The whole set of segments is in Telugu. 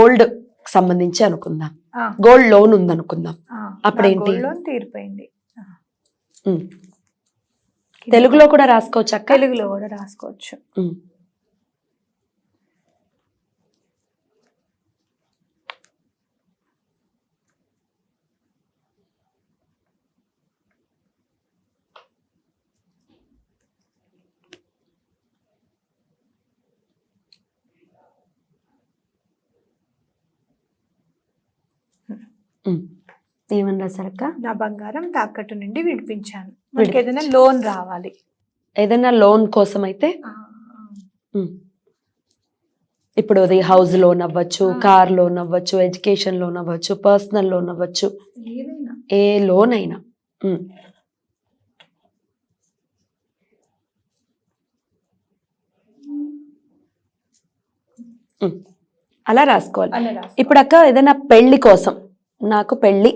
గోల్డ్ సంబంధించి అనుకుందాం. గోల్డ్ లోన్ ఉంది అనుకుందాం ఆ, అప్పుడేంటి? తీరిపోయింది. తెలుగులో కూడా రాసుకోవచ్చు అక్క? తెలుగులో కూడా రాసుకోవచ్చు. ఉమ్. ఉమ్. ఏమని రాశారక్క నా బంగారం తాకట్టు నుండి విడిపించాను మనకి ఏదైనా లోన్ రావాలి ఏదైనా లోన్ కోసం అయితే. ఇప్పుడు అది హౌస్ లోన్ అవ్వచ్చు. కార్ లోన్ అవ్వచ్చు ఎడ్యుకేషన్ లోన్ అవ్వచ్చు పర్సనల్ లోన్ అవ్వచ్చు ఏ లోన్ అయినా. అలా రాసుకోవాలి. ఇప్పుడు అక్క ఏదైనా పెళ్ళి కోసం నాకు పెళ్ళి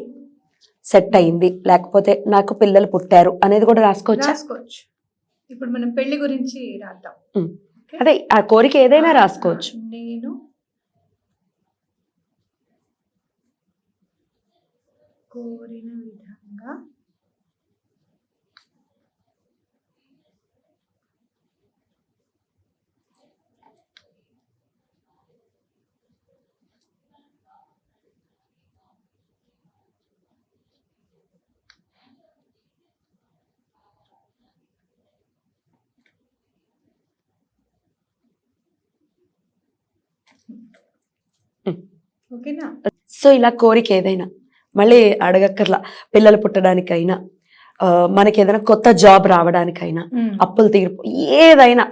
సెట్ అయింది. లేకపోతే నాకు పిల్లలు పుట్టారు అనేది కూడా రాసుకోవచ్చా? రాసుకోవచ్చు. ఇప్పుడు మనం పెళ్ళి గురించి రాద్దాం. అదే ఆ కోరిక ఏదైనా రాసుకోవచ్చు. నేను కోరిన విధంగా ఓకేనా సో ఇలా కోరిక ఏదైనా మళ్ళీ అడగక్కర్లా పిల్లలు పుట్టడానికైనా మనకి ఏదైనా కొత్త జాబ్ రావడానికైనా అప్పులు తీర్పు ఏదైనా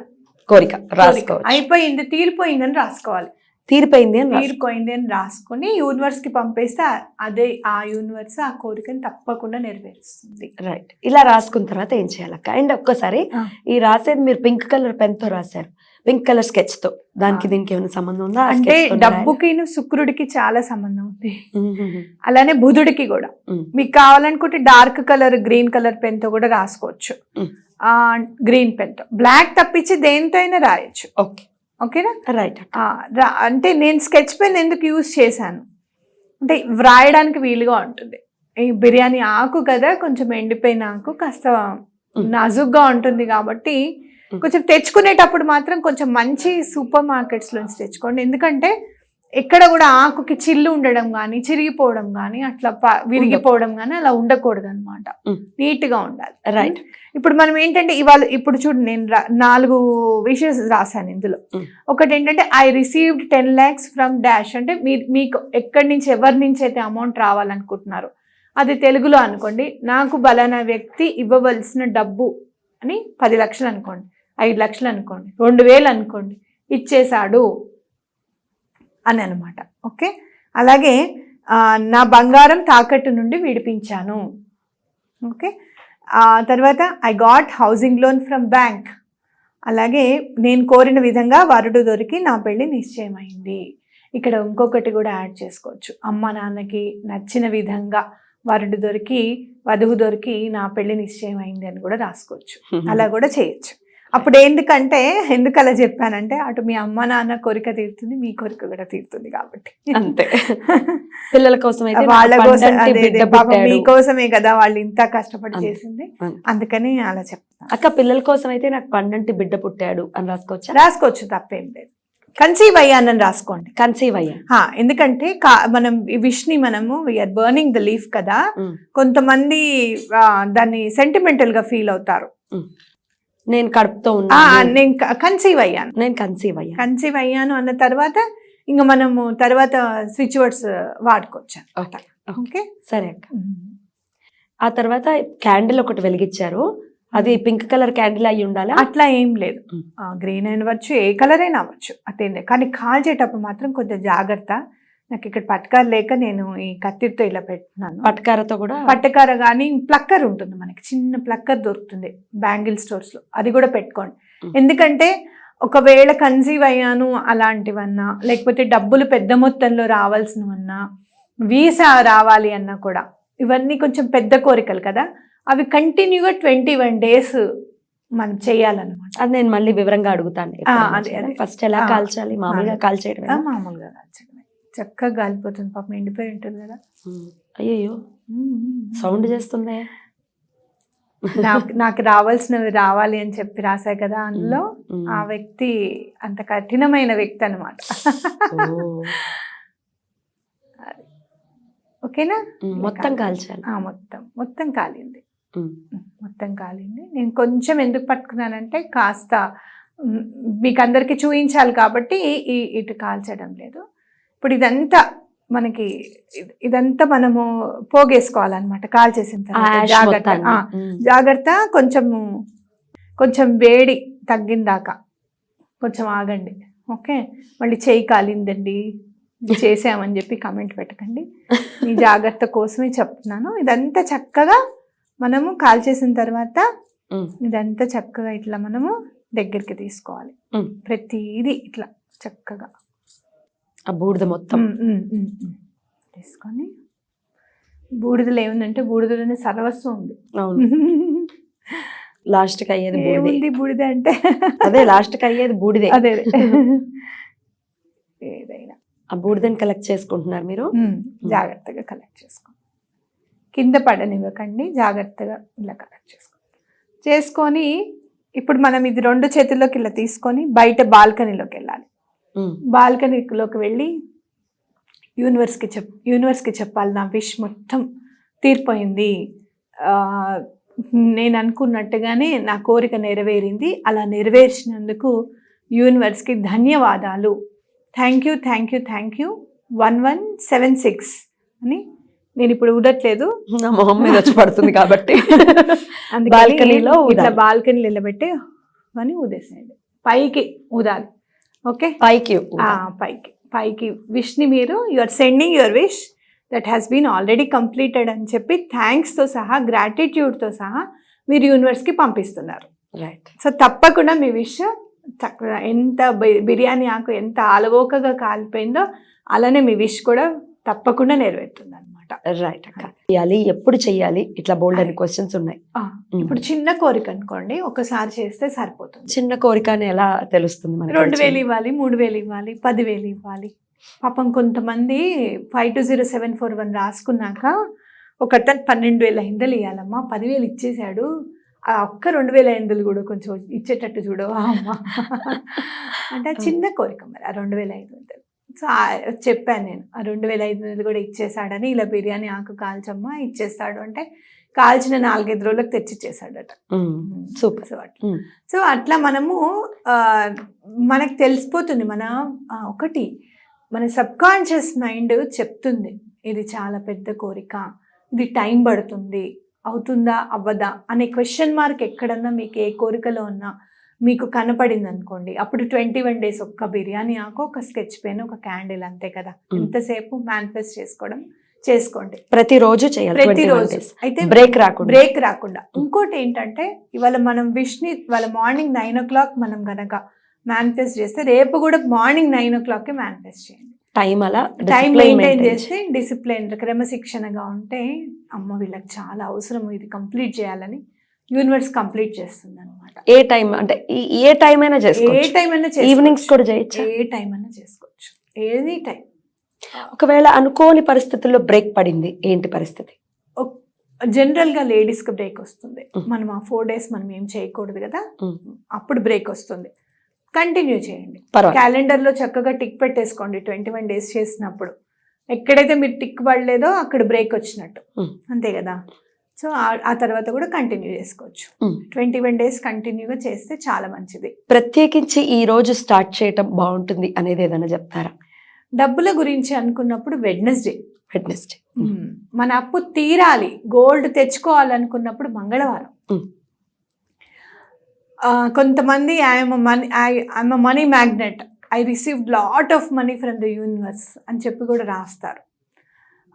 కోరిక రాసుకోవచ్చు. అయిపోయింది తీరిపోయిందని రాసుకోవాలి. తీరిపోయింది అని తీరిపోయింది అని రాసుకొని యూనివర్స్కి పంపేస్తే అదే ఆ యూనివర్స్ ఆ కోరికని తప్పకుండా నెరవేరుస్తుంది. రైట్ ఇలా రాసుకున్న తర్వాత ఏం చేయాలక్క? అండ్ ఒక్కసారి. ఈ రాసేది మీరు పింక్ కలర్ పెన్తో రాశారు. పింక్ కలర్ స్కెచ్తో. దానికి. దీనికి ఏమైనా సంబంధం ఉందా? అంటే డబ్బుకి శుక్రుడికి చాలా సంబంధం ఉంది. అలానే బుధుడికి కూడా. మీకు కావాలనుకుంటే డార్క్ కలర్ గ్రీన్ కలర్ పెన్తో కూడా రాసుకోవచ్చు. గ్రీన్ పెన్తో. బ్లాక్ తప్పించి దేనితో అయినా రాయొచ్చు. ఓకే. ఓకేనా? రైట్ అంటే నేను స్కెచ్ పెన్ ఎందుకు యూజ్ చేశాను? అంటే వ్రాయడానికి వీలుగా ఉంటుంది. ఈ బిర్యానీ ఆకు కదా కొంచెం ఎండిపోయిన ఆకు కాస్త. నాజుగ్గా ఉంటుంది కాబట్టి. కొంచెం తెచ్చుకునేటప్పుడు మాత్రం కొంచెం మంచి సూపర్ మార్కెట్స్ నుంచి తెచ్చుకోండి. ఎందుకంటే ఎక్కడ కూడా ఆకుకి చిల్లు ఉండడం కానీ చిరిగిపోవడం కానీ అట్లా విరిగిపోవడం కానీ అలా ఉండకూడదు అనమాట మ్. నీట్గా ఉండాలి రైట్ ఇప్పుడు మనం ఏంటంటే ఇవాళ ఇప్పుడు చూడు నేను నాలుగు విషయస్ రాశాను ఇందులో. ఒకటి ఏంటంటే I received ten lakhs from dash అంటే మీకు ఎక్కడి నుంచి ఎవరి నుంచి అయితే అమౌంట్ రావాలనుకుంటున్నారు. అది తెలుగులో అనుకోండి. నాకు బలానా వ్యక్తి ఇవ్వవలసిన డబ్బు అని పది లక్షలు అనుకోండి. ఐదు లక్షలు అనుకోండి రెండు వేలు అనుకోండి ఇచ్చేశాడు అని అనమాట ఓకే? అలాగే నా బంగారం తాకట్టు నుండి విడిపించాను. ఓకే? తర్వాత I got housing loan from bank అలాగే నేను కోరిన విధంగా వరుడు దొరికి నా పెళ్ళి నిశ్చయమైంది. ఇక్కడ ఇంకొకటి కూడా యాడ్ చేసుకోవచ్చు. అమ్మ నాన్నకి నచ్చిన విధంగా వరుడు దొరికి వధువు దొరికి నా పెళ్ళి నిశ్చయమైంది అని కూడా రాసుకోవచ్చు. అలా కూడా చేయొచ్చు. అప్పుడు ఎందుకంటే ఎందుకు అలా చెప్పానంటే అటు మీ అమ్మ నాన్న కోరిక తీరుతుంది మీ కోరిక కూడా తీరుతుంది కాబట్టి. అంతే. పిల్లల కోసం అయితే వాళ్ళ కోసం పుట్టాడు. మీకోసమే కదా వాళ్ళు ఇంత కష్టపడి. చేసింది. అందుకని అలా చెప్తాను అక్క పిల్లల కోసం అయితే నాకు పండంటి బిడ్డ పుట్టాడు అని రాసుకోవచ్చా? రాసుకోవచ్చు తప్పేం లేదు. కన్సీవ్ అయ్యానని రాసుకోండి. కన్సీవ్ అయ్యా. ఎందుకంటే మనం ఈ విష్ని మనము వీఆర్ బర్నింగ్ ద లీఫ్ కదా. కొంతమంది దాన్ని సెంటిమెంటల్గా ఫీల్ అవుతారు. నేను కడుపుతో ఆ, ఉన్నాను. నేను కన్సీవ్ అయ్యాను. నేను కన్సీవ్ అయ్యా కన్సీవ్ అయ్యాను అన్న తర్వాత ఇంకా మనము తర్వాత స్విచ్ వర్డ్స్ వాడుకోవచ్చు ఓకే సరే అక్క. ఆ తర్వాత క్యాండిల్ ఒకటి వెలిగించారు. అది పింక్ కలర్ క్యాండిల్ అయి ఉండాలా? అట్లా ఏం లేదు. గ్రీన్ అవ్వచ్చు ఏ కలర్ అయినా అవ్వచ్చు. అదేం లేదు. కానీ కాల్చేటప్పుడు మాత్రం కొంచెం జాగ్రత్త. నాకు ఇక్కడ పట్కారు లేక నేను ఈ కత్తితో ఇలా పెట్టినాను పట్కారతో కూడా? పట్టకార కానీ ప్లక్కర్ ఉంటుంది మనకి చిన్న ప్లక్కర్ దొరుకుతుంది బ్యాంగిల్ స్టోర్స్లో అది కూడా పెట్టుకోండి. ఎందుకంటే ఒకవేళ కన్సీవ్ అయ్యాను అలాంటివన్నా లేకపోతే డబ్బులు పెద్ద మొత్తంలో రావాల్సినవన్నా వీసా రావాలి అన్నా కూడా ఇవన్నీ కొంచెం పెద్ద కోరికలు కదా అవి కంటిన్యూగా ట్వంటీ వన్ డేస్ మనం చేయాలన్నమాట. అది నేను మళ్ళీ వివరంగా అడుగుతాను. ఫస్ట్ ఎలా కాల్చాలి? మామూలుగా. కాల్చేయడం మామూలుగా కాల్చడమే. చక్కగా గాలిపోతుంది. పాపం ఎండిపోయి ఉంటుంది కదా. అయ్యయ్యో. సౌండ్ చేస్తుందే. నాకు నాకు రావాల్సినవి రావాలి అని చెప్పి రాశాయి కదా అందులో. ఆ వ్యక్తి అంత కఠినమైన వ్యక్తి అనమాట. ఓకేనా? మొత్తం కాల్చాలి. ఆ, మొత్తం. మొత్తం కాలింది. మొత్తం కాలింది. నేను కొంచెం ఎందుకు పట్టుకున్నానంటే కాస్త మీకు అందరికీ చూపించాలి కాబట్టి ఇటు కాల్చడం లేదు. ఇప్పుడు ఇదంతా మనకి ఇదంతా మనము పోగేసుకోవాలన్నమాట కాల్చేసిన ఆ తర్వాత జాగ్రత్త. జాగ్రత్త కొంచెము కొంచెం వేడి తగ్గిందాక. కొంచెం ఆగండి. ఓకే? మళ్ళీ చేయి కాలిందండి. చేసామని చెప్పి కామెంట్ పెట్టకండి. మీ జాగ్రత్త కోసమే చెప్తున్నాను. ఇదంతా చక్కగా మనము కాల్చేసిన తర్వాత ఉమ్. ఇదంతా చక్కగా ఇట్లా మనము దగ్గరికి తీసుకోవాలి. ప్రతిదీ ఇట్లా చక్కగా. ఆ బూడిద మొత్తం. తీసుకొని బూడిదలో ఏముందంటే బూడిదలోనే సర్వస్వం ఉంది. అవును. లాస్ట్కి అయ్యేది బూడిదే. ఏముంది బూడిద అంటే? అదే లాస్ట్కి అయ్యేది బూడిదే. అదే. ఏదైనా. ఆ బూడిదని కలెక్ట్ చేసుకుంటున్నారు మీరు? జాగ్రత్తగా కలెక్ట్ చేసుకో. కింద పడనివ్వకండి జాగ్రత్తగా ఇలా కలెక్ట్ చేసుకో. చేసుకొని ఇప్పుడు మనం ఇది రెండు చేతుల్లోకి ఇలా తీసుకొని బయట బాల్కనీలోకి వెళ్ళాలి. బాల్కనీలోకి వెళ్ళి యూనివర్స్కి చెప్ యూనివర్స్కి చెప్పాలి. నా విష్ మొత్తం తీరిపోయింది. నేను అనుకున్నట్టుగానే నా కోరిక నెరవేరింది. అలా నెరవేర్చినందుకు యూనివర్స్కి ధన్యవాదాలు. Thank you thank you thank you. One one seven six అని నేను ఇప్పుడు ఊడట్లేదు. నా మొహం మీద వచ్చి పడుతుంది కాబట్టి. బాల్కనీలో ఇట్లా. బాల్కనీలో నిలబెట్టి అని ఊదేసేయండి. పైకి ఊదాలి. ఓకే? పైకి. పైకి. పైకి. విష్ని మీరు you are sending your wish that has been already completed అని చెప్పి థ్యాంక్స్తో సహా గ్రాటిట్యూడ్తో సహా మీరు యూనివర్స్కి పంపిస్తున్నారు. రైట్ సో తప్పకుండా మీ విష్ చక్కగా ఎంత బిర్యానీ ఆకు ఎంత అలవోకగా కాలిపోయిందో అలానే మీ విష్ కూడా తప్పకుండా నెరవేరుతుంది అనమాట రైట్ అక్క. చేయాలి ఎప్పుడు చెయ్యాలి ఇట్లా బోల్డ్ అని క్వశ్చన్స్ ఉన్నాయి. ఇప్పుడు చిన్న కోరిక అనుకోండి ఒకసారి చేస్తే సరిపోతుంది. చిన్న కోరిక అని ఎలా తెలుస్తుంది మనకి రెండు వేలు ఇవ్వాలి మూడు వేలు ఇవ్వాలి పదివేలు ఇవ్వాలి. పాపం కొంతమంది five two zero seven four one రాసుకున్నాక ఒకతను పన్నెండు వేల ఐదులు ఇవ్వాలమ్మా పదివేలు ఇచ్చేశాడు. ఆ ఒక్క రెండు వేల ఐదులు కూడా కొంచెం ఇచ్చేటట్టు చూడవా అమ్మా. అంటే చిన్న కోరిక మరి ఆ రెండు వేల ఐదు వందలు. సో చెప్పాను నేను. రెండు వేల ఐదు వందలు కూడా ఇచ్చేసాడని ఇలా బిర్యానీ ఆకు కాల్చమ్మా ఇచ్చేస్తాడు అంటే కాల్చిన నాలుగైదు రోజులకు తెచ్చిచ్చేసాడట సూపర్. సో అట్లా. సో అట్లా మనము మనకు తెలిసిపోతుంది మన ఒకటి మన సబ్ కాన్షియస్ మైండ్ చెప్తుంది ఇది చాలా పెద్ద కోరిక ఇది టైం పడుతుంది అవుతుందా అవ్వదా అనే క్వశ్చన్ మార్క్ ఎక్కడన్నా మీకు ఏ కోరికలో ఉన్నా మీకు కనపడింది అనుకోండి అప్పుడు ట్వంటీ వన్ డేస్ ఒక్క బిర్యానీ ఆకు ఒక స్కెచ్ పెన్ ఒక క్యాండిల్ అంతే కదా. ఎంతసేపు మేనిఫెస్ట్ చేసుకోవడం చేసుకోండి. ప్రతిరోజు చేయాలి ప్రతిరోజు. అయితే బ్రేక్ రాకుండా. బ్రేక్ రాకుండా. ఇంకోటి ఏంటంటే ఇవాళ మనం విష్ని ఇవాళ మార్నింగ్ నైన్ ఓ క్లాక్ మనం గనక మేనిఫెస్ట్ చేస్తే రేపు కూడా మార్నింగ్ నైన్ ఓ క్లాక్కి మేనిఫెస్ట్ చేయండి. టైం అలా టైం మెయింటైన్ చేస్తే డిసిప్లిన్ క్రమశిక్షణగా ఉంటే అమ్మ వీళ్ళకి చాలా అవసరం ఇది కంప్లీట్ చేయాలని యూనివర్స్ కంప్లీట్ చేస్తుంది అనమాట ఏ టైం అంటే ఏ టైం అయినా ఏ టైం అయినా ఈవినింగ్స్. కూడా చేయొచ్చా? ఏ టైం అయినా చేసుకోవచ్చు. ఏది టైం ఒకవేళ అనుకోని పరిస్థితుల్లో బ్రేక్ పడింది ఏంటి పరిస్థితి? జనరల్గా లేడీస్కి బ్రేక్ వస్తుంది. మనం ఆ ఫోర్ డేస్ మనం ఏం చేయకూడదు కదా. అప్పుడు బ్రేక్ వస్తుంది. కంటిన్యూ చేయండి. పర్వాలేదు. క్యాలెండర్లో చక్కగా టిక్ పెట్టేసుకోండి. ట్వంటీ వన్ డేస్ చేసినప్పుడు. ఎక్కడైతే మీరు టిక్ పడలేదో అక్కడ బ్రేక్ వచ్చినట్టు. అంతే కదా? సో ఆ తర్వాత కూడా కంటిన్యూ చేసుకోవచ్చు. ట్వంటీ వన్ డేస్ కంటిన్యూగా చేస్తే చాలా మంచిది. ప్రత్యేకించి ఈ రోజు స్టార్ట్ చేయటం బాగుంటుంది అనేది ఏదైనా చెప్తారా? డబ్బుల గురించి అనుకున్నప్పుడు వెడ్నెస్డే వెడ్నెస్డే మన అప్పు తీరాలి. గోల్డ్ తెచ్చుకోవాలనుకున్నప్పుడు మంగళవారం. కొంతమంది I'm money I'm money magnet I received lot of money from the universe అని చెప్పి కూడా రాస్తారు.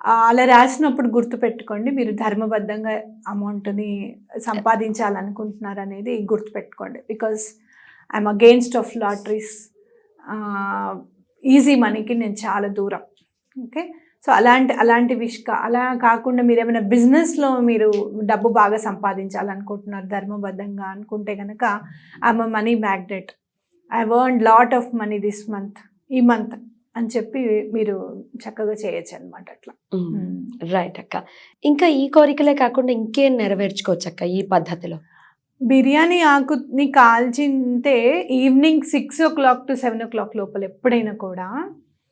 అలా రాసినప్పుడు గుర్తుపెట్టుకోండి. మీరు ధర్మబద్ధంగా అమౌంట్ని సంపాదించాలనుకుంటున్నారు అనేది గుర్తుపెట్టుకోండి. Because I'm against of lotteries easy మనీకి నేను చాలా దూరం. ఓకే సో అలాంటి అలాంటి విష్ అలా కాకుండా మీరు ఏమైనా బిజినెస్లో మీరు డబ్బు బాగా సంపాదించాలనుకుంటున్నారు ధర్మబద్ధంగా అనుకుంటే కనుక I'm money magnet I earn lot of money this month ఈ మంత్ అని చెప్పి మీరు చక్కగా చేయొచ్చు అనమాట అట్లా. రైట్ అక్క. ఇంకా ఈ కోరికలే కాకుండా ఇంకేం నెరవేర్చుకోవచ్చు అక్క ఈ పద్ధతిలో? బిర్యానీ ఆకుని కాల్చింటే evening six o'clock to seven o'clock లోపల ఎప్పుడైనా కూడా